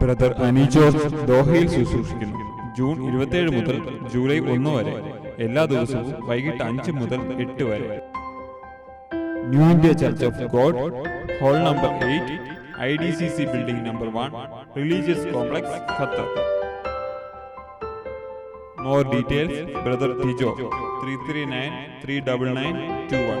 Brother അനി George ദോഹയിൽ ശുശ്രൂഷിക്കുന്നു June ഇരുപത്തിയേഴ് മുതൽ ജൂലൈ ഒന്ന് വരെ എല്ലാ ദിവസവും വൈകിട്ട് അഞ്ച് മുതൽ എട്ട് വരെ. New India church of God hall number eight I D C C building number one religious complex Qatar. More details brother Tijo three three nine three double nine two one.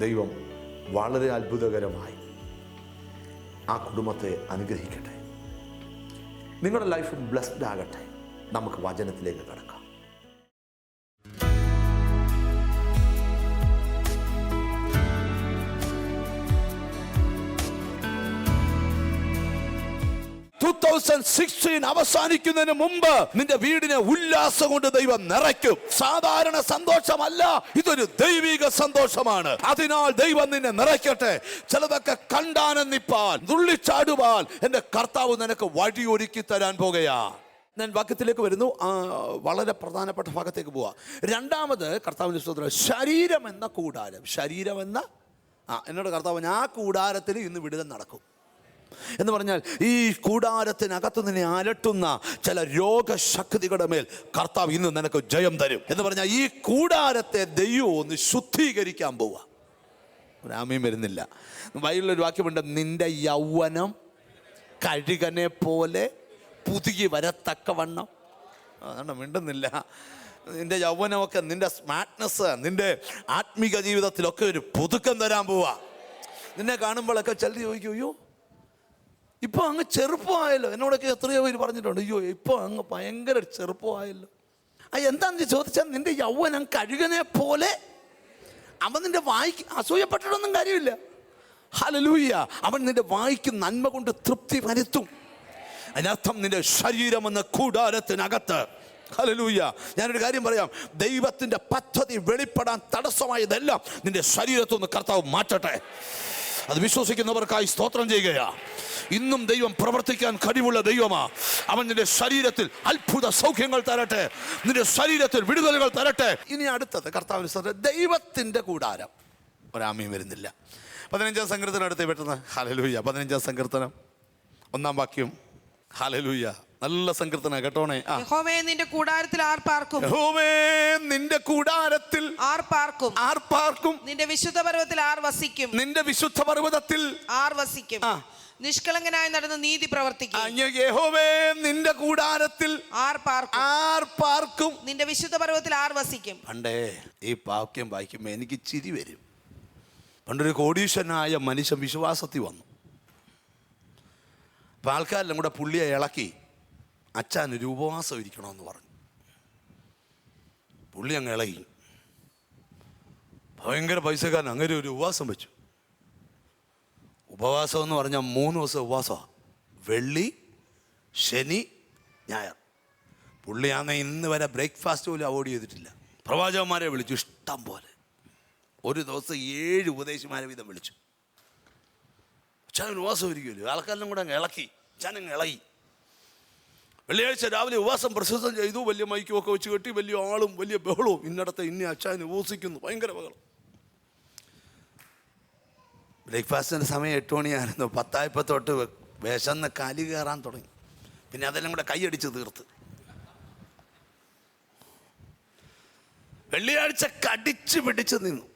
ദൈവം വളരെ അത്ഭുതകരമായി ആ കുടുംബത്തെ അനുഗ്രഹിക്കട്ടെ. നിങ്ങളുടെ ലൈഫ് ബ്ലെസ്ഡ് ആകട്ടെ. നമുക്ക് വചനത്തിലേക്ക് കടക്കാം. അവസാനിക്കുന്നതിന് മുമ്പ് നിന്റെ വീടിനെ ഉല്ലാസം കൊണ്ട് ദൈവം നിറയ്ക്കും. സാധാരണ സന്തോഷമല്ല ഇതൊരു ദൈവിക സന്തോഷമാണ്. അതിനാൽ ദൈവം നിന്നെ നിറയ്ക്കട്ടെ. ചിലതൊക്കെ കണ്ടാനെന്നിപ്പാൻ നുള്ളിച്ചാടുവാൻ എന്റെ കർത്താവ് നിനക്ക് വഴിയൊരുക്കി തരാൻ പോകുകയാ. ഞാൻ വാക്യത്തിലേക്ക് വരുന്നു. വളരെ പ്രധാനപ്പെട്ട ഭാഗത്തേക്ക് പോവാ. രണ്ടാമത് കർത്താവിന്റെ സ്തോത്രം ശരീരം എന്ന കൂടാരം. ശരീരം എന്ന ആ എന്നോട് കർത്താവ് ആ കൂടാരത്തിൽ ഇന്ന് വിടുതൽ നടക്കും. എന്ന് പറഞ്ഞാൽ ഈ കൂടാരത്തിനകത്ത് നിന്നെ അലട്ടുന്ന ചില രോഗശക്തികളുടെ മേൽ കർത്താവ് ഇന്ന് നിനക്ക് ജയം തരും. എന്ന് പറഞ്ഞാൽ ഈ കൂടാരത്തെ ദൈവം ഒന്ന് ശുദ്ധീകരിക്കാൻ പോവുക രാമീം വരുന്നില്ല. ബൈബിളിലൊരു വാക്യമുണ്ട് നിന്റെ യൗവനം കഴുകനെ പോലെ പുതുകി വരത്തക്കവണ്ണം. അതാണ് മിണ്ടുന്നില്ല. നിന്റെ യൗവനമൊക്കെ നിന്റെ സ്മാർട്ട്നെസ് നിന്റെ ആത്മീക ജീവിതത്തിലൊക്കെ ഒരു പുതുക്കം തരാൻ പോവാ. നിന്നെ കാണുമ്പോഴൊക്കെ ചിലർ ചോദിക്കും അയ്യോ ഇപ്പൊ അങ്ങ് ചെറുപ്പമായല്ലോ. എന്നോടൊക്കെ എത്രയോ പേര് പറഞ്ഞിട്ടുണ്ട് അയ്യോ ഇപ്പോൾ അങ്ങ് ഭയങ്കര ചെറുപ്പമായല്ലോ. ആ എന്താന്ന് ചോദിച്ചാൽ നിന്റെ യൗവനം കഴുകനെ പോലെ. അവൻ നിന്റെ വായിക്ക് അസൂയപ്പെട്ടിട്ടൊന്നും കാര്യമില്ല. ഹലലൂയ്യ അവൻ നിന്റെ വായിക്ക് നന്മ കൊണ്ട് തൃപ്തി വരുത്തും. അതിനർത്ഥം നിന്റെ ശരീരം എന്ന കൂടാരത്തിനകത്ത്. ഹലലൂയ്യ ഞാനൊരു കാര്യം പറയാം. ദൈവത്തിന്റെ പദ്ധതി വെളിപ്പെടാൻ തടസ്സമായതെല്ലാം നിന്റെ ശരീരത്തൊന്ന് കർത്താവ് മാറ്റട്ടെ. അത് വിശ്വസിക്കുന്നവർക്കായി സ്തോത്രം ചെയ്യുകയാ. ഇന്നും ദൈവം പ്രവർത്തിക്കാൻ കഴിവുള്ള ദൈവമാ. അവൻ നിന്റെ ശരീരത്തിൽ അത്ഭുത സൗഖ്യങ്ങൾ തരട്ടെ. നിന്റെ ശരീരത്തിൽ വിടുതലുകൾ തരട്ടെ. ഇനി അടുത്തത് കർത്താവിന് സ്തോത്രം ദൈവത്തിന്റെ കൂടാരം. ഒരാമയും വരുന്നില്ല. പതിനഞ്ചാം സങ്കീർത്തനം അടുത്ത് പെട്ടെന്ന്. ഹലലൂയ പതിനഞ്ചാം സങ്കീർത്തനം. ഒന്നാം വാക്യം. ഹലലൂയ നല്ല സങ്കീർത്തന കേട്ടോണേ? യഹോവേ നിന്റെ കൂടാരത്തിൽ ആർ പാർക്കും? യഹോവേ, നിന്റെ കൂടാരത്തിൽ ആർ പാർക്കും? ആർ പാർക്കും. നിന്റെ വിശുദ്ധ പർവതത്തിൽ ആർ വസിക്കും? നിന്റെ വിശുദ്ധ പർവതത്തിൽ ആർ വസിക്കും. നിഷ്കളങ്കനായി നടന്ന് നീതി പ്രവർത്തിക്കും. യഹോവേ നിന്റെ കൂടാരത്തിൽ ആർ പാർക്കും? ആർ പാർക്കും. നിന്റെ വിശുദ്ധ പർവതത്തിൽ ആർ വസിക്കും? പണ്ടേ ഈ വാക്യം വായിക്കുമ്പോൾ എനിക്ക് ചിരി വരും. പണ്ടൊരു കോടീശ്വരനായ മനുഷ്യൻ വിശ്വാസത്തിൽ വന്നു. അപ്പം കൂടെ പുള്ളിയെ ഇളക്കി അച്ഛൻ ഒരു ഉപവാസം ഇരിക്കണമെന്ന് പറഞ്ഞു. പുള്ളി അങ്ങ് ഇളകി. ഭയങ്കര പൈസക്കാരൻ അങ്ങനെ ഒരു ഉപവാസം വെച്ചു. ഉപവാസം എന്ന് പറഞ്ഞാൽ മൂന്ന് ദിവസം ഉപവാസമാണ് വെള്ളി ശനി ഞായർ. പുള്ളിയാന്ന് ഇന്ന് വരെ ബ്രേക്ക്ഫാസ്റ്റ് പോലും അവോയ്ഡ് ചെയ്തിട്ടില്ല. പ്രവാചകന്മാരെ വിളിച്ചു ഇഷ്ടം പോലെ. ഒരു ദിവസം ഏഴ് ഉപദേശിമാരെ വീതം വിളിച്ചു. അച്ഛൻ ഉപവാസം ഇരിക്കുമല്ലോ ആൾക്കാരെല്ലാം കൂടെ അങ്ങ് ഇളക്കി. അച്ഛൻ അങ്ങ് ഇളകി. വെള്ളിയാഴ്ച രാവിലെ ഉപവാസം പ്രസിദ്ധം ചെയ്തു. വലിയ മൈക്കും ഒക്കെ വെച്ച് കെട്ടി വലിയ ആളും വലിയ ബഹളവും. ഇന്നടത്തെ ഇന്ന അച്ഛൻ ഉപസിക്കുന്നു. ഭയങ്കര ബഹളം. ബ്രേക്ക്ഫാസ്റ്റിന്റെ സമയം എട്ട് മണിയായിരുന്നു. പത്തായപ്പോൾ തൊട്ട് വിശന്ന് കലി കയറാൻ തുടങ്ങി. പിന്നെ അതെല്ലാം കൂടെ കൈയടിച്ച് തീർത്ത്. വെള്ളിയാഴ്ച കടിച്ച് പിടിച്ച് നിന്നു.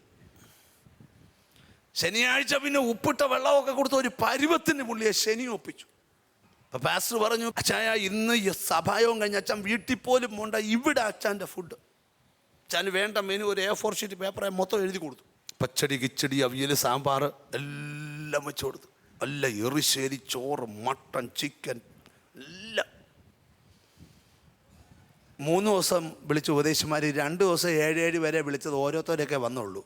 ശനിയാഴ്ച പിന്നെ ഉപ്പിട്ട വെള്ളമൊക്കെ കൊടുത്ത ഒരു പരുവത്തിന് പുള്ളിയെ ശനി ഒപ്പിച്ചു. അപ്പൊ പാസ്റ്റർ പറഞ്ഞു അച്ഛായ ഇന്ന് സഭായവും കഴിഞ്ഞ അച്ഛൻ വീട്ടിൽ പോലും പോണ്ട ഇവിടെ അച്ഛന്റെ ഫുഡ് അച്ഛന് വേണ്ട മെനു ഒരു എ ഫോർ ഷീറ്റ് പേപ്പറെ മൊത്തം എഴുതി കൊടുത്തു. പച്ചടി കിച്ചടി അവിയൽ സാമ്പാർ എല്ലാം വെച്ച് കൊടുത്തു. അല്ല എറിശ്ശേരി ചോറ് മട്ടൺ ചിക്കൻ എല്ലാം. മൂന്ന് ദിവസം വിളിച്ച ഉപദേശിമാർ രണ്ട് ദിവസം ഏഴ് ഏഴ് വരെ വിളിച്ചത് ഓരോരുത്തരൊക്കെ വന്നുള്ളൂ.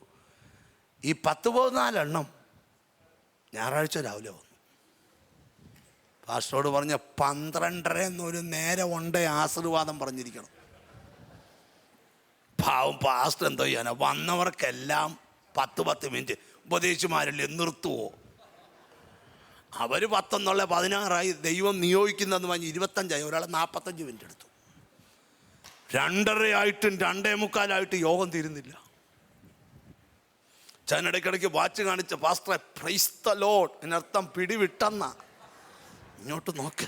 ഈ പത്ത് പതിനാലെണ്ണം ഞായറാഴ്ച രാവിലെ വന്നു. പാസ്റ്ററോട് പറഞ്ഞ പന്ത്രണ്ടര എന്നൊരു നേരെ ഉണ്ടേ ആശീർവാദം പറഞ്ഞിരിക്കണം. പാവം പാസ്റ്റർ എന്തോ ചെയ്യാന? വന്നവർക്കെല്ലാം പത്ത് പത്ത് മിനിറ്റ്. ഉപദേശിമാരല്ലേ നിർത്തുവോ? അവർ പത്തൊന്നുള്ള പതിനാറായി ദൈവം നിയോഗിക്കുന്നതെന്ന് പറഞ്ഞ് ഇരുപത്തഞ്ചായി. ഒരാളെ നാൽപ്പത്തഞ്ച് മിനിറ്റ് എടുത്തു. രണ്ടരയായിട്ടും രണ്ടേ മുക്കാലായിട്ട് യോഗം തീരുന്നില്ല. ഞാൻ ഇടയ്ക്കിടയ്ക്ക് വാച്ച് കാണിച്ച പാസ്റ്ററെ പ്രൈസ് ദ ലോഡ് എന്നർത്ഥം പിടിവിട്ടെന്ന. ഇങ്ങോട്ട് നോക്ക്.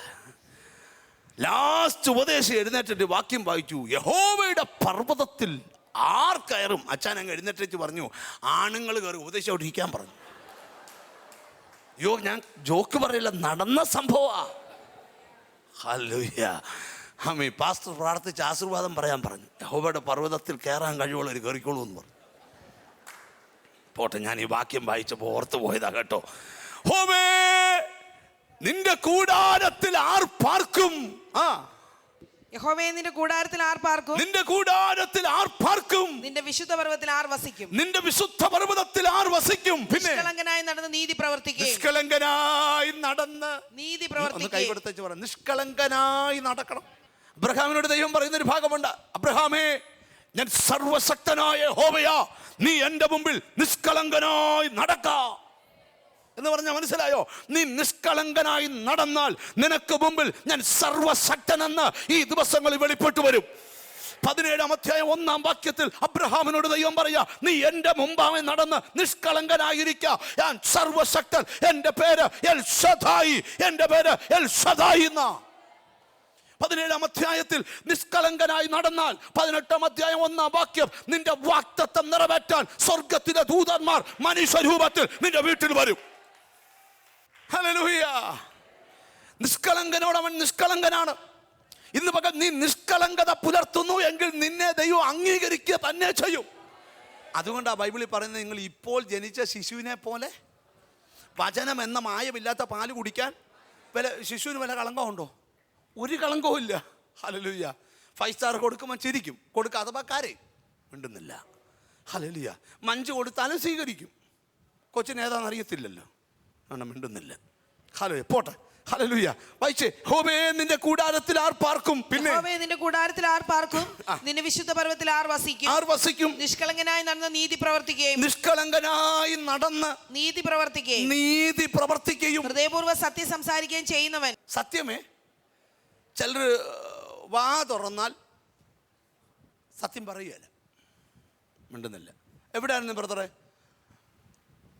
ലാസ്റ്റ് ഉപദേശം എഴുന്നേറ്റിട്ട് വാക്യം വായിച്ചു. യഹോവയുടെ പർവതത്തിൽ ആർ കയറും? അച്ഛൻ അങ്ങ് എഴുന്നേറ്റിച്ച് പറഞ്ഞു. ആണുങ്ങൾ കയറി ഉപദേശം അവിടെ ഇരിക്കാൻ പറഞ്ഞു. യോ ഞാൻ ജോക്ക് പറയില്ല നടന്ന സംഭവമാ പാസ്റ്റർ പ്രാർത്ഥിച്ച് ആശീർവാദം പറയാൻ പറഞ്ഞു. യഹോവയുടെ പർവതത്തിൽ കയറാൻ കഴിവുള്ളവർ കയറിക്കോളൂ എന്ന് പറഞ്ഞു. പോട്ടെ ഞാൻ ഈ വാക്യം വായിച്ചപ്പോൾ ഓർത്തു പോയതാ കേട്ടോ. ഹോമേ നിന്റെ കൂടാരത്തിൽ ആർ പാർക്കും? ആ. യഹോവേ നിന്റെ കൂടാരത്തിൽ ആർ പാർക്കും? നിന്റെ കൂടാരത്തിൽ ആർ പാർക്കും? നിന്റെ വിശുദ്ധ പർവതത്തിൽ ആർ വസിക്കും? നിന്റെ വിശുദ്ധ പർവതത്തിൽ ആർ വസിക്കും? പിന്നെ നിഷ്കളങ്കനായി നടന്ന് നീതി പ്രവർത്തിക്കുക നിഷ്കളങ്കനായി നടന്ന് നീതി ഒന്ന് കൈകൊടുത്തേച്ച് പറ. നിഷ്കളങ്കനായി നടക്കണം. അബ്രഹാമിനോട് ദൈവം പറയുന്ന ഒരു ഭാഗമുണ്ട്. അബ്രഹാമേ ഞാൻ സർവശക്തനായ ഹോവയാ നീ എന്റെ മുമ്പിൽ നിഷ്കളങ്കനായി നടക്ക. എന്ന് പറഞ്ഞാൽ മനസ്സിലായോ? നീ നിഷ്കളങ്കനായി നടന്നാൽ നിനക്ക് മുമ്പിൽ ഞാൻ സർവശക്തനെന്ന് ഈ ദിവസങ്ങളിൽ വെളിപ്പെട്ടു വരും. പതിനേഴാം അധ്യായം ഒന്നാം വാക്യത്തിൽ അബ്രഹാമിനോട് ദൈവം പറയാ നീ എന്റെ മുമ്പാമെ നടന്ന് നിഷ്കളങ്കനായിരിക്ക. ഞാൻ സർവശക്തൻ. എന്റെ പേര് എൽ സദായി എന്റെ പേര് എൽ സദായി എന്നാ. പതിനേഴാം അധ്യായത്തിൽ നിഷ്കളങ്കനായി നടന്നാൽ പതിനെട്ടാം അധ്യായം ഒന്നാം വാക്യം നിന്റെ വാക്തത്വം നിറവേറ്റാൻ സ്വർഗത്തിലെ ദൂതന്മാർ മനുഷ്യരൂപത്തിൽ നിന്റെ വീട്ടിൽ വരും. ഹല്ലേലൂയ നിഷ്കളങ്കനോട് നിഷ്കളങ്കനാണ്. ഇന്ന് പകൽ നീ നിഷ്കളങ്കത പുലർത്തുന്നു എങ്കിൽ നിന്നെ ദൈവം അംഗീകരിക്കുക തന്നെ ചെയ്യും. അതുകൊണ്ടാണ് ബൈബിളിൽ പറയുന്നത് നിങ്ങൾ ഇപ്പോൾ ജനിച്ച ശിശുവിനെ പോലെ വചനം എന്ന മായമില്ലാത്ത പാൽ കുടിക്കാൻ വില ശിശുവിന് വല്ല കളങ്കമുണ്ടോ? ഒരു കളങ്കവും ഇല്ല. ഹലലുയ്യ ഫൈവ് സ്റ്റാർ കൊടുക്കുമ്പോൾ ചിരിക്കും. കൊടുക്കാതെ പക്കാരെ മിണ്ടുന്നില്ല. ഹലലുയ്യ മഞ്ച് കൊടുത്താലും സ്വീകരിക്കും. കൊച്ചിന് ഏതാണെന്ന് അറിയത്തില്ലല്ലോ. ആണ് മിണ്ടുന്നില്ല. ഹലോ പോട്ടെ. ഹലലുയ്യ വായിച്ചേ ഹോമേ നിന്റെ കൂടാരത്തിൽ ആർ പാർക്കും? പിന്നെ? യഹോവേ നിന്റെ കൂടാരത്തിൽ ആർ പാർക്കും? നിന്റെ വിശുദ്ധ പർവത്തിൽ ആർ വസിക്കും? ആർ വസിക്കും? നിഷ്കളങ്കനായി നടന്ന നീതി പ്രവർത്തിക്കുകയും. നിഷ്കളങ്കനായി നടന്ന് നീതി പ്രവർത്തിക്കുകയും. നീതി പ്രവർത്തിക്കുകയും. ഹൃദയപൂർവ സത്യം സംസാരിക്കുകയും ചെയ്യുന്നവൻ. സത്യമേ? ചിലർ വാ തുറന്നാൽ സത്യം പറയുകയല്ല. മിണ്ടുന്നില്ല. എവിടെയായിരുന്നു ബ്രദറെ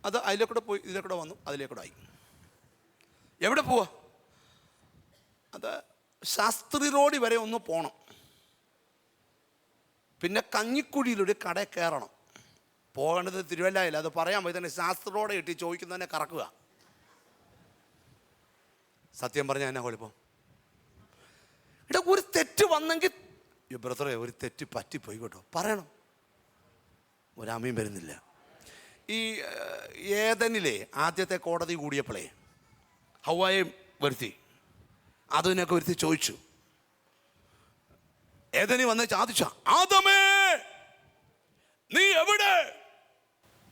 അത് അതിലെ കൂടെ പോയി ഇതിലെ കൂടെ വന്നു അതിലെ കൂടെ ആയി. എവിടെ പോവാ? അത് ശാസ്ത്രി റോഡ് വരെ ഒന്ന് പോകണം പിന്നെ കഞ്ഞിക്കുഴിയിലൊരു കട കയറണം. പോകേണ്ടത് തിരുവല്ലായില്ല അത് പറയാൻ പോയി തന്നെ ശാസ്ത്രി റോഡ് കിട്ടി ചോദിക്കുന്നതന്നെ കറക്കുക. സത്യം പറഞ്ഞാൽ എന്നാ കുഴപ്പം? ഇവിടെ ഒരു തെറ്റ് വന്നെങ്കിൽ ബ്രദറെ ഒരു തെറ്റ് പറ്റിപ്പോയി കേട്ടോ. പറയണം. ഒരമ്മയും വരുന്നില്ല. ഈ ഏതനിലെ ആദ്യത്തെ കോടതി കൂടിയപ്പോഴേ ഹവായെ വരുത്തി. അതിനൊക്കെ വരുത്തി ചോദിച്ചു. ഏതനി വന്ന് ചാദിച്ച? ആദമേ നീ എവിടെ?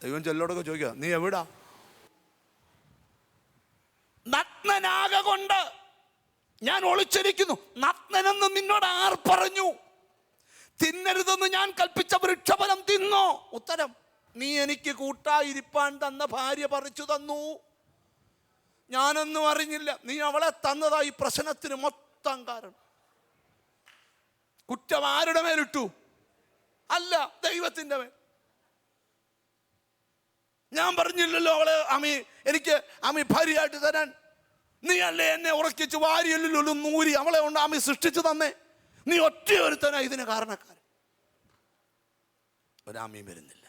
ദൈവം ചെല്ലോടൊക്കെ ചോദിക്കുക നീ എവിടാ? നഗ്നനാക കൊണ്ട് ഞാൻ ഒളിച്ചിരിക്കുന്നു. നഗ്നനെന്ന് നിന്നോട് ആർ പറഞ്ഞു? തിന്നരുതെന്ന് ഞാൻ കൽപ്പിച്ച വൃക്ഷഫലം തിന്നോ? ഉത്തരം നീ എനിക്ക് കൂട്ടായിരിപ്പാൻ തന്ന ഭാര്യ പറിച്ചു തന്നു. ഞാനൊന്നും അറിഞ്ഞില്ല. നീ അവളെ തന്നതായി പ്രശ്നത്തിന് മൊത്തം കാരണം. കുറ്റം ആരുടെ മേലിട്ടു? അല്ല ദൈവത്തിന്റെ മേൽ. ഞാൻ പറഞ്ഞില്ലല്ലോ അവളെ അമി എനിക്ക് അമി ഭാര്യയായിട്ട് തരാൻ. നീ അല്ലേ എന്നെ ഉറക്കിച്ച് വാരിയല്ലോ നൂരി അവളെ ഉണ്ടാമി സൃഷ്ടിച്ചു തന്നേ? നീ ഒറ്റ ഒരുത്തനാ ഇതിന് കാരണക്കാരൻ. ഒരാമയും വരുന്നില്ല.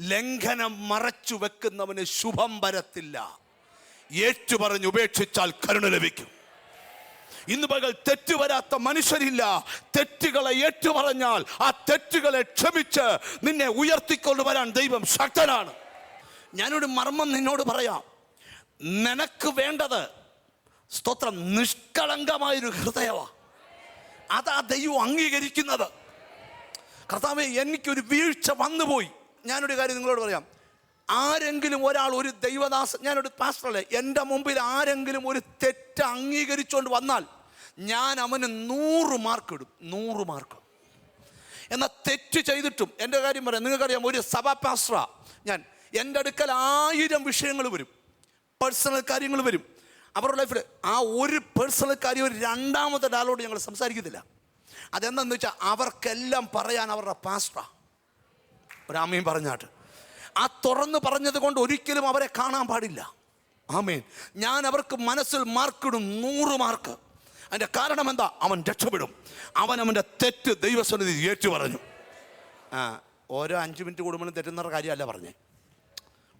ലംഘനം മറച്ചു വെക്കുന്നവന് ശുഭം വരത്തില്ല. ഏറ്റു പറഞ്ഞ് ഉപേക്ഷിച്ചാൽ കരുണ ലഭിക്കും. ഇന്ന് പകൽ തെറ്റ് വരാത്ത മനുഷ്യരില്ല. തെറ്റുകളെ ഏറ്റുപറഞ്ഞാൽ ആ തെറ്റുകളെ ക്ഷമിച്ച് നിന്നെ ഉയർത്തിക്കൊണ്ട് വരാൻ ദൈവം ശക്തനാണ്. ഞാനൊരു മർമ്മം നിന്നോട് പറയാം. നിനക്ക് വേണ്ടത് സ്തോത്രം നിഷ്കളങ്കമായൊരു ഹൃദയമാണ് അതാ ദൈവം അംഗീകരിക്കുന്നത്. കർത്താവെ എനിക്കൊരു വീഴ്ച വന്നുപോയി. ഞാനൊരു കാര്യം നിങ്ങളോട് പറയാം. ആരെങ്കിലും ഒരാൾ ഒരു ദൈവദാസൻ ഞാനൊരു പാസ്റ്ററല്ലേ എന്റെ മുമ്പിൽ ആരെങ്കിലും ഒരു തെറ്റ് അംഗീകരിച്ചുകൊണ്ട് വന്നാൽ ഞാൻ അവന് നൂറ് മാർക്ക് ഇടും. നൂറ് മാർക്ക്. എന്നാൽ തെറ്റ് ചെയ്തിട്ടും എന്റെ കാര്യം പറയാം നിങ്ങൾക്കറിയാം ഒരു സഭാ പാസ്റ്ററ ഞാൻ. എന്റെ അടുക്കൽ ആയിരം വിഷയങ്ങൾ വരും. പേഴ്സണൽ കാര്യങ്ങൾ വരും. അവരുടെ ലൈഫിൽ ആ ഒരു പേഴ്സണൽ കാര്യം ഒരു രണ്ടാമത്തെ ഒരാളോട് ഞങ്ങൾ സംസാരിക്കത്തില്ല. അതെന്താന്ന് വെച്ചാൽ അവർക്കെല്ലാം പറയാൻ അവരുടെ പാസ്റ്ററ ഒരാമയും പറഞ്ഞാട്ട് ആ തുറന്ന് പറഞ്ഞത് കൊണ്ട് ഒരിക്കലും അവരെ കാണാൻ പാടില്ല. ആമേൻ. ഞാൻ അവർക്ക് മനസ്സിൽ മാർക്കിടും നൂറ് മാർക്ക് അതിന്റെ കാരണം എന്താ? അവൻ രക്ഷപ്പെടും. അവൻ അവന്റെ തെറ്റ് ദൈവസന്നിധി ഏറ്റു പറഞ്ഞു. ആ ഓരോ അഞ്ച് മിനിറ്റ് കൂടുമ്പോഴും തെറ്റുന്ന കാര്യമല്ല പറഞ്ഞേ.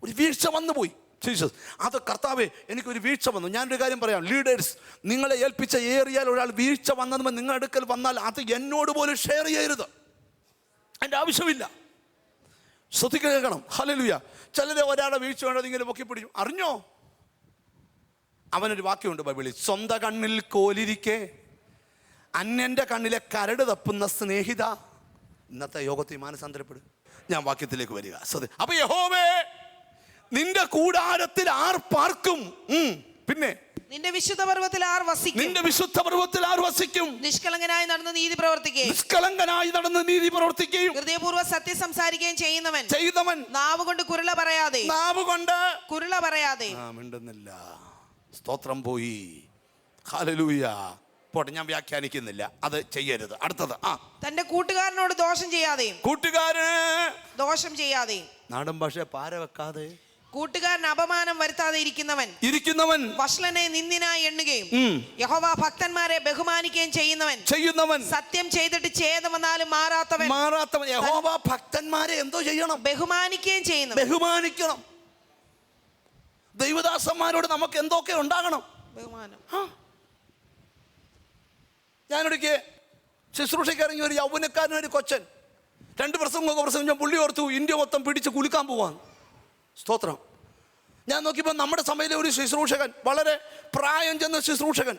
ഒരു വീഴ്ച വന്നു പോയി ജീസസ് അത് കർത്താവേ എനിക്കൊരു വീഴ്ച വന്നു. ഞാനൊരു കാര്യം പറയാം. ലീഡേഴ്സ് നിങ്ങളെ ഏൽപ്പിച്ച ഏറിയാൽ ഒരാൾ വീഴ്ച വന്നതുമ്പോൾ നിങ്ങളുടെ അടുക്കൽ വന്നാൽ അത് എന്നോട് പോലും ഷെയർ ചെയ്യരുത്. എന്റെ ആവശ്യമില്ല. ശ്രദ്ധിക്കുക കേൾക്കണം. ഹലലുയ ചിലരെ ഒരാളെ വീഴ്ച വേണ്ടത് ഇങ്ങനെ പൊക്കി പിടിക്കും അറിഞ്ഞോ? അവനൊരു വാക്യമുണ്ട് ബൈബിളിൽ. സ്വന്ത കണ്ണിൽ കോലിരിക്കെ അന്യന്റെ കണ്ണിലെ കരട് തപ്പുന്ന സ്നേഹിത. ഇന്നത്തെ യോഗത്തിൽ മാനസാന്തരപ്പെടും. ഞാൻ വാക്യത്തിലേക്ക് വരിക. സത്യം അപ്പോൾ യഹോവേ നിന്റെ കൂടാരത്തിൽ ആർ പാർക്കും? പിന്നെ? നിന്റെ വിശുദ്ധ പർവത്തിൽ ആർ വസിക്കും? നിന്റെ വിശുദ്ധ പർവത്തിൽ ആർ വസിക്കും? നിഷ്കളങ്കനായി നടന്ന് നീതി പ്രവർത്തിക്കുകയും നിഷ്കളങ്കനായി നടന്ന് നീതി പ്രവർത്തിക്കുകയും ഹൃദയപൂർവം സത്യം സംസാരിക്കുകയും ചെയ്യുന്നവൻ. ചെയ്തവൻ നാവ് കൊണ്ട് കുരുള പറയാതെ. നാവ് കൊണ്ട് കുരുള പറയാതെ. മിണ്ടുന്നില്ല. സ്തോത്രം പോയി. ഹാലലൂയ പോട്ടെ ഞാൻ വ്യാഖ്യാനിക്കുന്നില്ല. അത് ചെയ്യരുത്. അടുത്തത്. ആ. തന്റെ കൂട്ടുകാരനോട് ദോഷം ചെയ്യാതെയും കൂട്ടുകാരന് ദോഷം ചെയ്യാതെയും നാടൻ ഭാഷ പാര വെക്കാതെ. കൂട്ടുകാരൻ അപമാനം വരുത്താതെ ഇരിക്കുന്നവൻ ഇരിക്കുന്നവൻ വഷളനെ നിന്ദിനായി എണ്ണുകയും യഹോവ ഭക്തന്മാരെ ബഹുമാനിക്കുകയും ചെയ്യുന്നവൻ ചെയ്യുന്നവൻ സത്യം ചെയ്തിട്ട് ഛേദം വന്നാലും മാറാത്തവൻ മാറാത്തവൻ. യഹോവ ഭക്തന്മാരെ എന്തോ ചെയ്യണം. ബഹുമാനിക്കുകയും ചെയ്യുന്നു. ബഹുമാനിക്കണം. ദൈവദാസന്മാരോട് നമുക്ക് എന്തൊക്കെ ഉണ്ടാകണം? ബഹുമാനം. ഞാനൊരിക്കൽ ശുശ്രൂഷയ്ക്ക് ഇറങ്ങിയ ഒരു യൗവനക്കാരൻ ഒരു കൊച്ചൻ. രണ്ട് പ്രസംഗമൊക്കെ പ്രസംഗം പുള്ളി ഓർത്തു ഇന്ത്യ മൊത്തം പിടിച്ച് കുലുക്കാൻ പോവാണ് സ്തോത്രം. ഞാൻ നോക്കിയപ്പോൾ നമ്മുടെ സഭയിലെ ഒരു ശുശ്രൂഷകൻ വളരെ പ്രായം ചെന്ന ശുശ്രൂഷകൻ.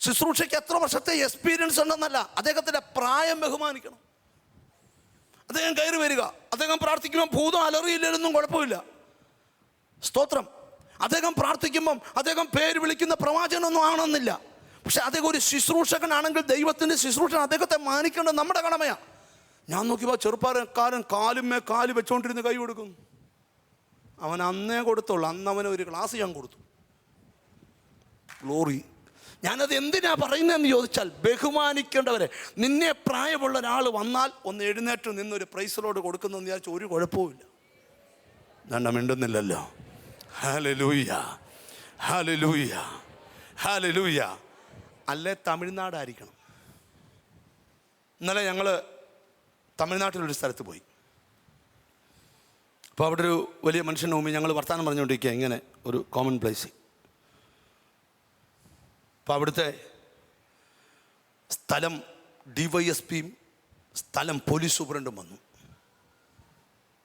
ശുശ്രൂഷയ്ക്ക് എത്ര വർഷത്തെ എക്സ്പീരിയൻസ് ഉണ്ടെന്നല്ല അദ്ദേഹത്തിന്റെ പ്രായം ബഹുമാനിക്കണം. അദ്ദേഹം കയറി വരിക. അദ്ദേഹം പ്രാർത്ഥിക്കുമ്പോൾ ഭൂതം അലറിയില്ലെന്നും കുഴപ്പമില്ല. സ്തോത്രം. അദ്ദേഹം പ്രാർത്ഥിക്കുമ്പം അദ്ദേഹം പേര് വിളിക്കുന്ന പ്രവാചകനൊന്നും ആണെന്നില്ല. പക്ഷെ അദ്ദേഹം ഒരു ശുശ്രൂഷകനാണെങ്കിൽ ദൈവത്തിന്റെ ശുശ്രൂഷ അദ്ദേഹത്തെ മാനിക്കേണ്ടത് നമ്മുടെ കടമയാണ് ഞാൻ നോക്കിയപ്പോൾ ചെറുപ്പക്കാരൻ കാലുമേ കാൽ വെച്ചോണ്ടിരുന്ന് കൈ കൊടുക്കും അവൻ അന്നേ കൊടുത്തുള്ളൂ. അന്ന് അവന് ഒരു ക്ലാസ് ഞാൻ കൊടുത്തു. ഗ്ലോറി. ഞാനത് എന്തിനാ പറയുന്നതെന്ന് ചോദിച്ചാൽ ബഹുമാനിക്കേണ്ടവരെ നിന്നെ പ്രായമുള്ള ഒരാൾ വന്നാൽ ഒന്ന് എഴുന്നേറ്റ് നിന്നൊരു പ്രൈസിലോട് കൊടുക്കുന്നതെന്ന് വിചാരിച്ചാൽ ഒരു കുഴപ്പവുമില്ല. ഞാൻ മിണ്ടുന്നില്ലല്ലോ. ഹാലലൂയ ഹാലലൂയ ഹാലലൂയ അല്ലേ തമിഴ്നാടായിരിക്കണം. ഇന്നലെ ഞങ്ങൾ തമിഴ്നാട്ടിലൊരു സ്ഥലത്ത് പോയി. അപ്പോൾ അവിടെ ഒരു വലിയ മനുഷ്യന്റെ മുമ്പിൽ ഞങ്ങൾ വർത്തമാനം പറഞ്ഞുകൊണ്ടിരിക്കുക ഇങ്ങനെ ഒരു കോമൺ പ്ലേസ് അപ്പോൾ അവിടുത്തെ സ്ഥലം ഡി വൈ എസ് പിയും സ്ഥലം പോലീസ് സൂപ്രണ്ടും വന്നു.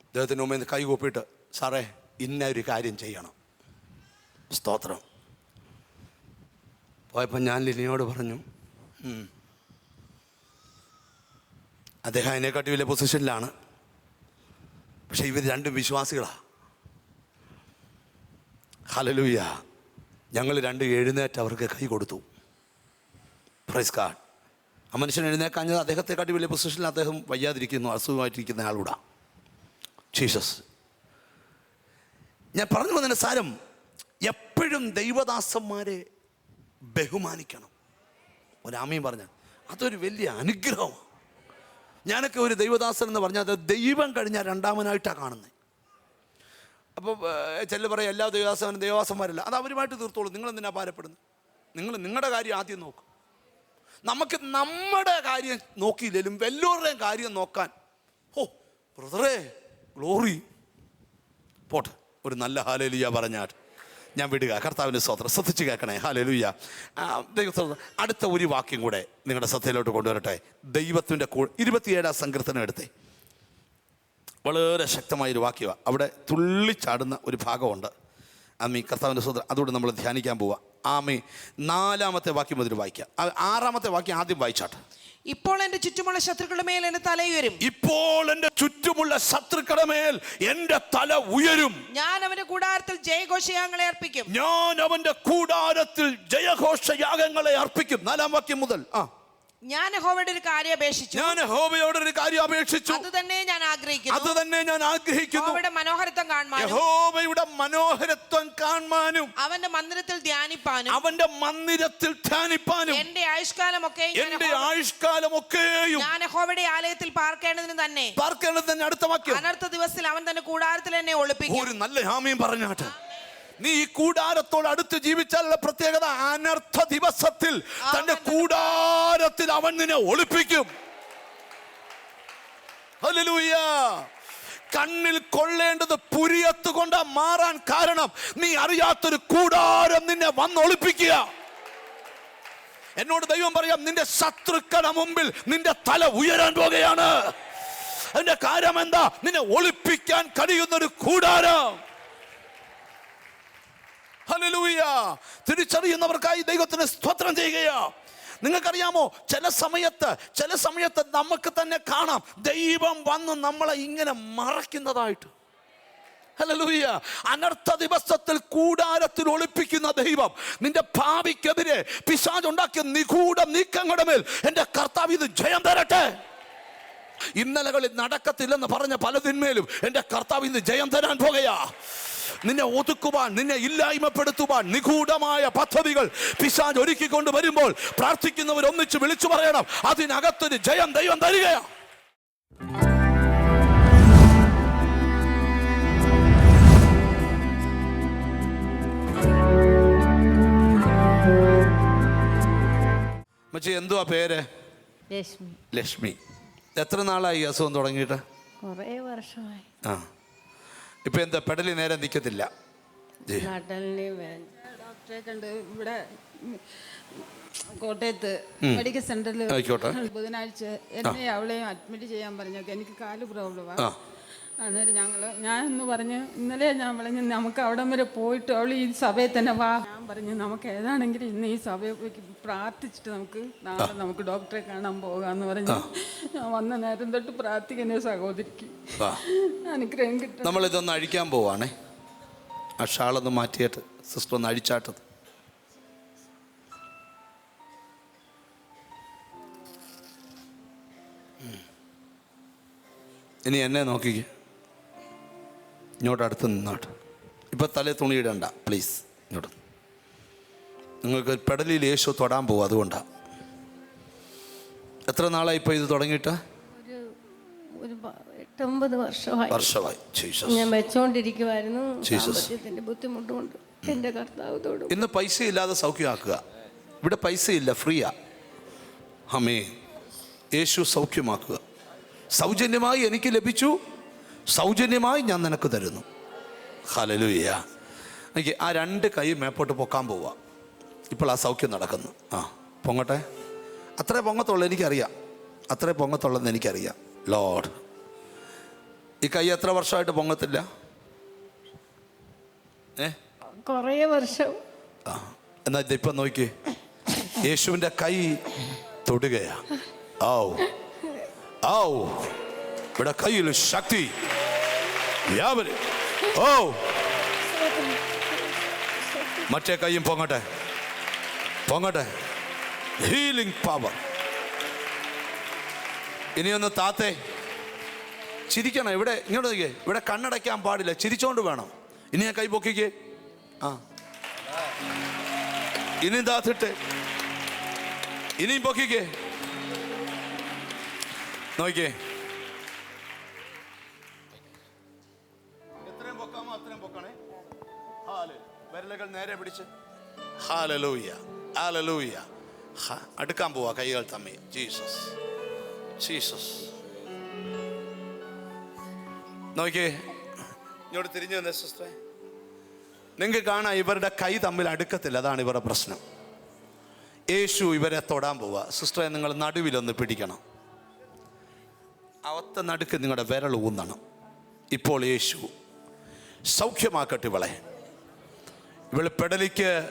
അദ്ദേഹത്തിന്റെ മുമ്പിൽ കൈ കൂപ്പിയിട്ട് സാറേ ഇന്ന ഒരു കാര്യം ചെയ്യണം. സ്തോത്രം. പോയപ്പോൾ ഞാൻ ലിനിയോട് പറഞ്ഞു അദ്ദേഹം അതിനെക്കാട്ടി വലിയ പൊസിഷനിലാണ് പക്ഷെ ഇവർ രണ്ടും വിശ്വാസികളാണ് ഹലലൂയ ഞങ്ങൾ രണ്ട് എഴുന്നേറ്റ് അവർക്ക് കൈ കൊടുത്തു. പ്രൈസ് കാർഡ് ആ മനുഷ്യൻ എഴുന്നേക്കാഞ്ഞത് അദ്ദേഹത്തെക്കാട്ടി വലിയ പൊസിഷനിൽ അദ്ദേഹം വയ്യാതിരിക്കുന്നു അസുഖമായിട്ടിരിക്കുന്ന ആളൂടെ. ജീസസ് ഞാൻ പറഞ്ഞു വന്നതിന് സാരം എപ്പോഴും ദൈവദാസന്മാരെ ബഹുമാനിക്കണം. ഒരാമയും പറഞ്ഞ അതൊരു വലിയ അനുഗ്രഹമാണ്. ഞാനൊക്കെ ഒരു ദൈവദാസൻ എന്ന് പറഞ്ഞാൽ അത് ദൈവം കഴിഞ്ഞാൽ രണ്ടാമനായിട്ടാണ് കാണുന്നത്. അപ്പോൾ ചെല്ല് പറയാം എല്ലാ ദൈവദാസനും ദൈവദാസന്മാരല്ല. അത് അവരുമായിട്ട് തീർത്തോളൂ. നിങ്ങൾ എന്തിനാ ഭാരപ്പെടുന്നത്? നിങ്ങൾ നിങ്ങളുടെ കാര്യം ആദ്യം നോക്കും. നമുക്ക് നമ്മുടെ കാര്യം നോക്കിയില്ലെങ്കിലും വല്ലവരുടെയും കാര്യം നോക്കാൻ. ഓ ബ്രദറേ ഗ്ലോറി. പോട്ടെ ഒരു നല്ല ഹാലേലിയ പറഞ്ഞാട്ട് ഞാൻ വിടുക. കർത്താവിന്റെ സ്വത്രം ശ്രദ്ധിച്ച് കേൾക്കണേ. ഹാലേലുയ ദൈവത്തോട് അടുത്ത ഒരു വാക്യം കൂടെ നിങ്ങളുടെ ശ്രദ്ധയിലോട്ട് കൊണ്ടുവരട്ടെ. ദൈവത്തിന്റെ കൂ ഇരുപത്തിയേഴാം സങ്കീർത്തനം എടുത്തേ. വളരെ ശക്തമായൊരു വാക്യമാണ് അവിടെ തുള്ളിച്ചാടുന്ന ഒരു ഭാഗമുണ്ട്. ആമീ കർത്താവിന്റെ സ്വതന്ത്രം അതുകൊണ്ട് നമ്മൾ ധ്യാനിക്കാൻ പോവുക ആമി നാലാമത്തെ വാക്യം മുതൽ വായിക്കുക ആറാമത്തെ വാക്യം ആദ്യം വായിച്ചാട്ടെ. ഇപ്പോൾ എന്റെ ചുറ്റുമുള്ള ശത്രുക്കളുടെ മേൽ എന്റെ തല ഉയരും. ഇപ്പോൾ എന്റെ ചുറ്റുമുള്ള ശത്രുക്കളുടെ മേൽ എന്റെ തല ഉയരും. ഞാൻ അവന്റെ കൂടാരത്തിൽ ജയഘോഷയാഗങ്ങളെ അർപ്പിക്കും. ഞാൻ അവന്റെ കൂടാരത്തിൽ ജയഘോഷയാഗങ്ങളെ അർപ്പിക്കും. നാലാം വാക്യം മുതൽ. ആ. ഞാൻ യഹോവയുടെ ഒരു കാര്യം അപേക്ഷിച്ചു. ഞാൻ ഹോബയോട് ഒരു കാര്യം അപേക്ഷിച്ചു. അത് തന്നെ ഞാൻ അത് ആഗ്രഹിക്കുന്നു തന്നെ ഞാൻ ആഗ്രഹിക്കുന്നു. യഹോവയുടെ മനോഹരത്വം കാണുവാനും യഹോവയുടെ മനോഹരത്വം കാണാനും അവന്റെ മന്ദിരത്തിൽ ധ്യാനിപ്പാനും അവന്റെ മന്ദിരത്തിൽ ധ്യാനിപ്പാനും എന്റെ ആയുഷ്കാലമൊക്കെ എന്റെ ആയുഷ്കാലമൊക്കെയും ഞാൻ യഹോവയുടെ ആലയത്തിൽ പാർക്കേണ്ടതിന് തന്നെ. പാർക്കേണ്ടത് തന്നെ അടുത്ത വാക്യം. അനർത്ഥ ദിവസത്തിൽ അവൻ തന്റെ കൂടാരത്തിൽ എന്നെ ഒളിപ്പിക്കും. ഒരു നല്ല ഹാമിയും പറഞ്ഞാട്ടെ. നീ ഈ കൂടാരത്തോട് അടുത്ത് ജീവിച്ചാലുള്ള പ്രത്യേകത അനർത്ഥ ദിവസത്തിൽ തന്റെ കൂടാരത്തിൽ അവൻ നിന്നെ ഒളിപ്പിക്കും. കണ്ണിൽ കൊള്ളേണ്ടത് പുരിയത്ത് കൊണ്ട് മാറാൻ കാരണം നീ അറിയാത്തൊരു കൂടാരം നിന്നെ വന്നൊളിപ്പിക്കുക. എന്നോട് ദൈവം പറയാം നിന്റെ ശത്രുക്കളുടെ മുമ്പിൽ നിന്റെ തല ഉയരാൻ പോകുകയാണ്. അതിന്റെ കാര്യം എന്താ നിന്നെ ഒളിപ്പിക്കാൻ കഴിയുന്നൊരു കൂടാരം. തിരിച്ചറിയുന്നവർക്കായി ദൈവത്തിന് സ്തോത്രം ചെയ്യുകയാ. നിങ്ങൾക്കറിയാമോ ചില സമയത്ത് ചില സമയത്ത് നമുക്ക് തന്നെ കാണാം ദൈവം വന്ന് നമ്മളെ ഇങ്ങനെ മറയ്ക്കുന്നതായിട്ട്. ഹല്ലേലൂയ. അനർത്ഥ ദിവസത്തിൽ കൂടാരത്തിൽ ഒളിപ്പിക്കുന്ന ദൈവം നിന്റെ ഭാവിക്കെതിരെ പിശാജ് ഉണ്ടാക്കിയ നിഗൂഢ നീക്കങ്ങളുടെ മേൽ എന്റെ കർത്താവ് ഇത് ജയം തരട്ടെ. ഇന്നലകളിൽ നടക്കത്തില്ലെന്ന് പറഞ്ഞ പലതിന്മേലും എന്റെ കർത്താവ് ഇന്ന് ജയം തരാൻ പോകുകയാ. നിന്നെ ഒതുക്കുവാൻ നിന്നെ ഇല്ലായ്മപ്പെടുത്തുവാൻ നിഗൂഢമായ പദ്ധതികൾ പിശാജ് ഒരുക്കിക്കൊണ്ട് വരുമ്പോൾ പ്രാർത്ഥിക്കുന്നവർ ഒന്നിച്ച് വിളിച്ചു പറയണം. അതിനകത്തൊരു ജയം ദൈവം തരികയാ. മച്ചി എന്തുവാ പേര്? ലക്ഷ്മി. ലക്ഷ്മി. എത്ര നാളായി അസുഖം തുടങ്ങിയിട്ട്? കുറേ വർഷമായി. ആ. ഇപ്പൊ എന്താ പെടലി നേരെ നിൽക്കത്തില്ല. ഡോക്ടറെ കണ്ട് ഇവിടെ കോട്ടയത്ത് മെഡിക്കൽ സെന്ററിൽ. ബുധനാഴ്ച എന്നെ അവളെയും അഡ്മിറ്റ് ചെയ്യാൻ പറഞ്ഞൊക്കെ എനിക്ക് കാൽ പ്രോബ്ലമാണ് ആ. അന്നേരം ഞങ്ങൾ ഞാൻ എന്ന് പറഞ്ഞ് ഇന്നലെ ഞാൻ പറഞ്ഞു നമുക്ക് അവിടെ വരെ പോയിട്ട് അവൾ ഈ സഭയിൽ തന്നെ വാ. ഞാൻ പറഞ്ഞു നമുക്ക് ഏതാണെങ്കിലും ഇന്ന് ഈ സഭയ്ക്ക് പ്രാർത്ഥിച്ചിട്ട് നമുക്ക് നാളെ നമുക്ക് ഡോക്ടറെ കാണാൻ പോകാന്ന് പറഞ്ഞു ഞാൻ വന്ന നേരം തൊട്ട് പ്രാർത്ഥിക്കുന്ന സഹോദരിക്ക്. അനുഗ്രഹം കിട്ടും നമ്മൾ ഇതൊന്ന് അഴിക്കാൻ പോവാണേ. ആ ഷാളൊന്ന് മാറ്റിയിട്ട് സിസ്റ്റർ ഒന്ന് അഴിച്ചാട്ടത് ഇനി എന്നെ നോക്കിക്കേ. ഇങ്ങോട്ട് അടുത്ത് നിന്നോട്ട്. ഇപ്പൊ തലേ തുണിയിടണ്ട പ്ലീസ് ഇങ്ങോട്ട്. നിങ്ങൾക്ക് പെടലിൽ യേശു തൊടാൻ പോകും അതുകൊണ്ടാണ് എത്ര നാളായി ഇപ്പോൾ ഇത് തുടങ്ങിയിട്ട്? എട്ടൊമ്പത് വർഷമായി. വർഷമായി. ഞാൻ വെച്ചോണ്ടിരിക്കുമായിരുന്നു Jesus. സാമ്പത്തികത്തിന്റെ ബുദ്ധിമുട്ട് കൊണ്ട് എന്റെ കർത്താവ് ഇന്ന് പൈസ ഇല്ലാതെ സൗഖ്യമാക്കുക. ഇവിടെ പൈസ ഇല്ല ഫ്രീയാ. ഹമേ യേശു സൗഖ്യമാക്കുക. സൗജന്യമായി എനിക്ക് ലഭിച്ചു. സൗജന്യമായി ഞാൻ നിനക്ക് തരുന്നു. ഹലലുയ്യ എനിക്ക് ആ രണ്ട് കൈ മേപ്പോട്ട് പൊക്കാൻ പോവുക ഇപ്പോൾ ആ സൗഖ്യം നടക്കുന്നു. ആ പൊങ്ങട്ടെ? അത്രേ പൊങ്ങത്തുള്ളൂ എനിക്കറിയാം. അത്രേ പൊങ്ങത്തുള്ളതെന്ന് എനിക്കറിയാം. ലോഡ് ഈ കൈ എത്ര വർഷമായിട്ട് പൊങ്ങത്തില്ല? ഏ? കുറേ വർഷം. ആ എന്നാ ഇപ്പം നോക്കി. യേശുവിന്റെ കൈ തൊടുകയാ. ഔ. ഔ. ഇവിടെ കയ്യിൽ ശക്തി. വ്യാപരി ഓ. മറ്റേ കൈയും പൊങ്ങട്ടെ. പൊങ്ങട്ടെ. Healing power ഇനിയൊന്ന് താത്തേ ചിരിക്കണം. ഇവിടെ ഇങ്ങോട്ട് നോക്കിയേ. ഇവിടെ കണ്ണടയ്ക്കാൻ പാടില്ല. ചിരിച്ചോണ്ട് വേണം. ഇനി ഞാൻ കൈ പൊക്കിക്കേ. ആ. ഇനിയും താത്തിട്ട്. ഇനിയും പൊക്കിക്കേ. നോക്കിയേ. പിടിച്ച്? ഹാലലൂയ ഹാലലൂയ അടുക്കാൻ പോവാ കൈകൾ തമ്മി. ജീസസ് ജീസസ് നോക്കിയേ ഇങ്ങോട്ട് തിരിഞ്ഞു വന്നേ സിസ്റ്ററെ നിങ്ങൾക്ക് കാണാം ഇവരുടെ കൈ തമ്മിൽ അടുക്കത്തില്ല അതാണ് ഇവരുടെ പ്രശ്നം. യേശു ഇവരെ തൊടാൻ പോവുക സിസ്റ്ററെ നിങ്ങൾ നടുവിലൊന്ന് പിടിക്കണം. അവത്ത നടുക്ക് നിങ്ങളുടെ വിരൽ ഊന്നണം. ഇപ്പോൾ യേശു സൗഖ്യമാക്കട്ടെ ഇവളെ. ഇവൾ പെടലിക്ക്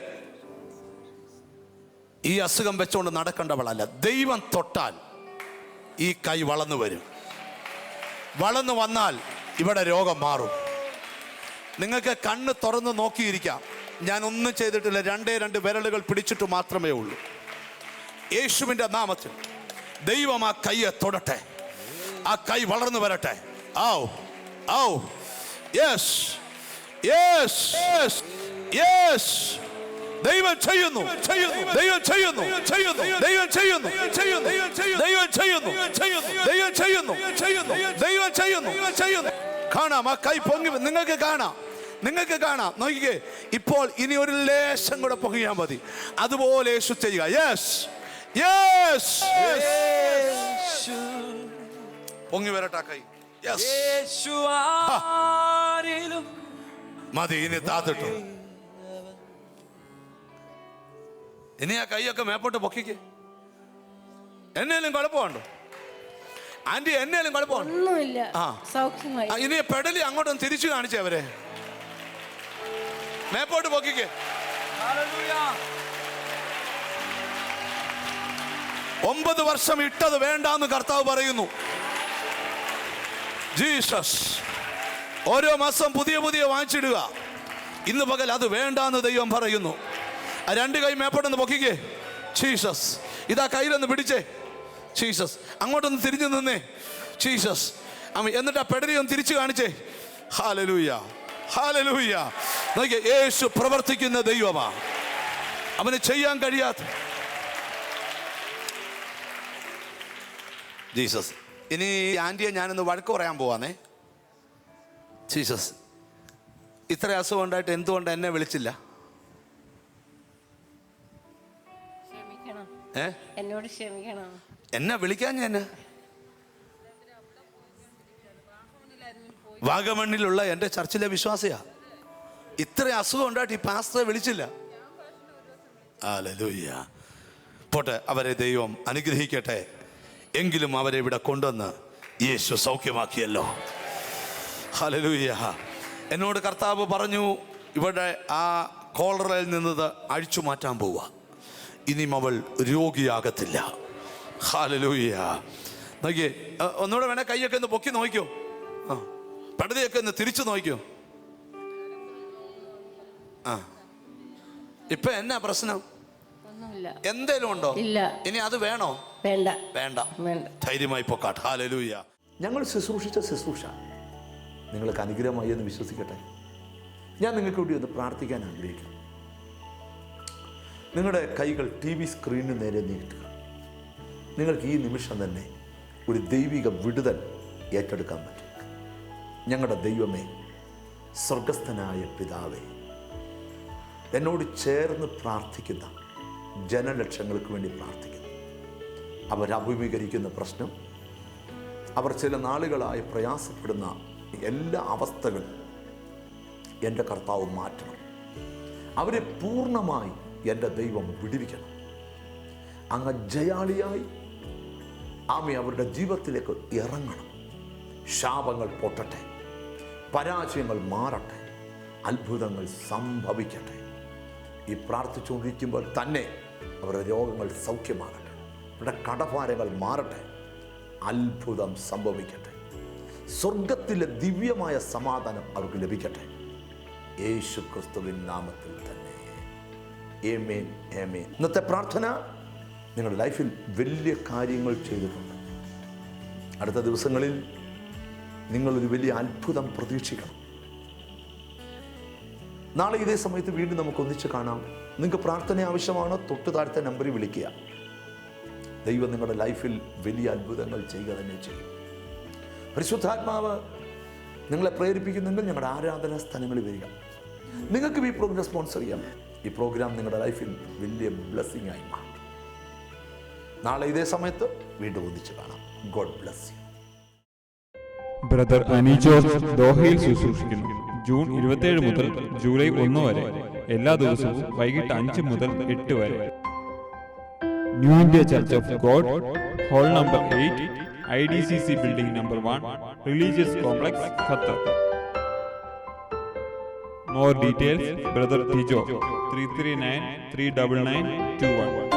ഈ അസുഖം വെച്ചുകൊണ്ട് നടക്കേണ്ടവളല്ല. ദൈവം തൊട്ടാൽ ഈ കൈ വളർന്നു വരും. വളർന്നു വന്നാൽ ഇവിടെ രോഗം മാറും. നിങ്ങൾക്ക് കണ്ണ് തുറന്ന് നോക്കിയിരിക്കാം. ഞാൻ ഒന്നും ചെയ്തിട്ടില്ല. രണ്ടേ രണ്ട് വിരലുകൾ പിടിച്ചിട്ട് മാത്രമേ ഉള്ളൂ. യേശുവിന്റെ നാമത്തിൽ ദൈവം ആ കൈയെ തൊടട്ടെ. ആ കൈ വളർന്നു വരട്ടെ. ഔ ഔ യെസ് യെസ് യെസ്. യെസ് ദൈവം ചെയ്യുന്നു ചെയ്യുന്നു ദൈവം ചെയ്യുന്നു ചെയ്യുന്നു ദൈവം ചെയ്യുന്നു ചെയ്യുന്നു ദൈവം ചെയ്യുന്നു ദൈവം ചെയ്യുന്നു ദൈവം ചെയ്യുന്നു ചെയ്യുന്നു കാണാം ആ കൈ പൊങ്ങി നിങ്ങൾക്ക് കാണാം നിങ്ങൾക്ക് കാണാം നോക്കിക്കേ ഇപ്പോൾ ഇനി ഒരു ലേശം കൂടെ പൊങ്ങിയാൽ മതി അതുപോലെ യേശു ചെയ്യുക യെസ് യെസ് പൊങ്ങി വരട്ടെ കൈ മതി ഇനി താത്തിട്ടു ഇനി ആ കൈയൊക്കെ മേപ്പോട്ട് പൊക്കിക്ക്. എന്നേലും കുഴപ്പമുണ്ടോ ആന്റി എന്നേലും കുഴപ്പമുണ്ടോ ഒന്നുമില്ല. ആ. ഇനി പെടലി അങ്ങോട്ടൊന്ന് തിരിച്ചു കാണിച്ചേ അവരെ. മേപ്പോട്ട് പൊക്കിക്ക്. ഒമ്പത് വർഷം ഇട്ടത് വേണ്ടാന്ന് കർത്താവ് പറയുന്നു. ജീസസ്. ഓരോ മാസം പുതിയ പുതിയ വാങ്ങിച്ചിടുക. ഇന്ന് പകൽ അത് വേണ്ടാന്ന് ദൈവം പറയുന്നു. രണ്ട് കൈ മേപ്പോട്ടൊന്ന് പൊക്കിക്കേ. ജീസസ്. ഇതാ കയ്യിലൊന്ന് പിടിച്ചേ. ജീസസ്. അങ്ങോട്ടൊന്ന് തിരിഞ്ഞു നിന്നേ. ജീസസ്. എന്നിട്ട് ആ പെടലി ഒന്ന് തിരിച്ചു കാണിച്ചേ. ഹാലലൂയ. ഹാലലൂയ. നോക്കിയേ യേശു പ്രവർത്തിക്കുന്ന ദൈവമാ. അവന് ചെയ്യാൻ കഴിയാത്ത. ജീസസ് ഇനി ആന്റിയെ ഞാനൊന്ന് വഴക്ക് പറയാൻ പോവാന്നേ. ജീസസ് ഇത്ര അസുഖം ഉണ്ടായിട്ട് എന്തുകൊണ്ട് എന്നെ വിളിച്ചില്ല? ഏ? എന്നോട് ക്ഷമിക്കണം? എന്നെ വിളിക്കാൻ ഞാൻ? വാഗമണ്ണിലുള്ള എന്റെ ചർച്ചിലെ വിശ്വാസിയാ. ഇത്ര അസുഖം ഉണ്ടായിട്ട് ഈ പാസ്റ്ററെ വിളിച്ചില്ല. ഹല്ലേലൂയ പോട്ടെ അവരെ ദൈവം അനുഗ്രഹിക്കട്ടെ. എങ്കിലും അവരെ ഇവിടെ കൊണ്ടുവന്ന് യേശു സൗഖ്യമാക്കിയല്ലോ. ഹലലൂയ്യ എന്നോട് കർത്താവ് പറഞ്ഞു ഇവിടെ ആ കോളറയിൽ നിന്നത് അഴിച്ചു മാറ്റാൻ പോവുക ഇനിയും അവൾ രോഗിയാകത്തില്ല. ഹാലലൂയ നോക്കിയേ ഒന്നുകൂടെ വേണേ കൈയൊക്കെ ഒന്ന് പൊക്കി നോക്കിയോ ആ പടുതയൊക്കെ ഒന്ന് തിരിച്ചു നോക്കിയോ ആ. ഇപ്പൊ എന്നാ പ്രശ്നം? ഒന്നുമില്ല. എന്തേലും ഉണ്ടോ? ഇല്ല. ഇനി അത് വേണോ? വേണ്ട. വേണ്ട. വേണ്ട. ധൈര്യമായി പൊക്കാട്ട്. ഹാലലൂയ ഞങ്ങൾ ശുശ്രൂഷിച്ച ശുശ്രൂഷ. നിങ്ങൾക്ക് അനുഗ്രഹമായി എന്ന് വിശ്വസിക്കട്ടെ. ഞാൻ നിങ്ങൾക്ക് വേണ്ടി ഒന്ന് പ്രാർത്ഥിക്കാൻ ആഗ്രഹിക്കുന്നു. നിങ്ങളുടെ കൈകൾ ടി വി സ്ക്രീനിന് നേരെ നീട്ടുക നിങ്ങൾക്ക് ഈ നിമിഷം തന്നെ ഒരു ദൈവിക വിടുതൽ ഏറ്റെടുക്കാൻ പറ്റും. ഞങ്ങളുടെ ദൈവമേ സ്വർഗസ്ഥനായ പിതാവേ എന്നോട് ചേർന്ന് പ്രാർത്ഥിക്കുന്ന ജനലക്ഷങ്ങൾക്ക് വേണ്ടി പ്രാർത്ഥിക്കുന്നു. അവരഭിമുഖീകരിക്കുന്ന പ്രശ്നം അവർ ചില നാളുകളായി പ്രയാസപ്പെടുന്ന എല്ലാ അവസ്ഥകളും എന്റെ കർത്താവ് മാറ്റണം. അവരെ പൂർണമായി എന്റെ ദൈവം വിടിവിക്കണം. അങ്ങ് ജയാളിയായി ആമി അവരുടെ ജീവിതത്തിലേക്ക് ഇറങ്ങണം. ശാപങ്ങൾ പൊട്ടട്ടെ പരാജയങ്ങൾ മാറട്ടെ അത്ഭുതങ്ങൾ സംഭവിക്കട്ടെ. ഈ പ്രാർത്ഥിച്ചുകൊണ്ടിരിക്കുമ്പോൾ തന്നെ അവരുടെ രോഗങ്ങൾ സൗഖ്യമാകട്ടെ അവരുടെ കടഭാരങ്ങൾ മാറട്ടെ അത്ഭുതം സംഭവിക്കട്ടെ. സ്വർഗത്തിലെ ദിവ്യമായ സമാധാനം അവർക്ക് ലഭിക്കട്ടെ. യേശു ക്രിസ്തുവിൻ നാമത്തിൽ തന്നെ. ഏമേൻ ഏമേൻ ഇന്നത്തെ പ്രാർത്ഥന നിങ്ങളുടെ ലൈഫിൽ വലിയ കാര്യങ്ങൾ ചെയ്തിട്ടുണ്ട്. അടുത്ത ദിവസങ്ങളിൽ നിങ്ങളൊരു വലിയ അത്ഭുതം പ്രതീക്ഷിക്കണം. നാളെ ഇതേ സമയത്ത് വീണ്ടും നമുക്ക് ഒന്നിച്ച് കാണാം. നിങ്ങൾക്ക് പ്രാർത്ഥന ആവശ്യമാണ്? തൊട്ട് താഴത്തെ നമ്പറിൽ വിളിക്കുക. ദൈവം നിങ്ങളുടെ ലൈഫിൽ വലിയ അത്ഭുതങ്ങൾ ചെയ്യുക തന്നെ ചെയ്യും. പരിശുദ്ധാത്മാവ് നിങ്ങളെ പ്രേരിപ്പിക്കുന്നെങ്കിൽ ഞങ്ങളുടെ ആരാധനാ സ്ഥലങ്ങളിൽ വരിക. നിങ്ങൾക്ക് ഈ പ്രോഗ്രാം സ്പോൺസർ ചെയ്യാം. ഈ പ്രോഗ്രാം നിങ്ങളുടെ ലൈഫിൽ വലിയ ബ്ലെസ്സിങ് ആയി മാറും. നാളെ ഇതേ സമയത്ത് വീണ്ടും ഒന്നിച്ച് കാണാം. God bless you brother Anijose ദോഹയിൽ ശുശ്രൂഷിക്കുന്നു ജൂൺ ഇരുപത്തിയേഴ് മുതൽ ജൂലൈ ഒന്ന് വരെ എല്ലാ ദിവസവും വൈകിട്ട് അഞ്ച് മുതൽ എട്ട് വരെ. New India church of God hall number eight I D C C building number one religious complex Qatar More details, brother Tijo, 339 399 21.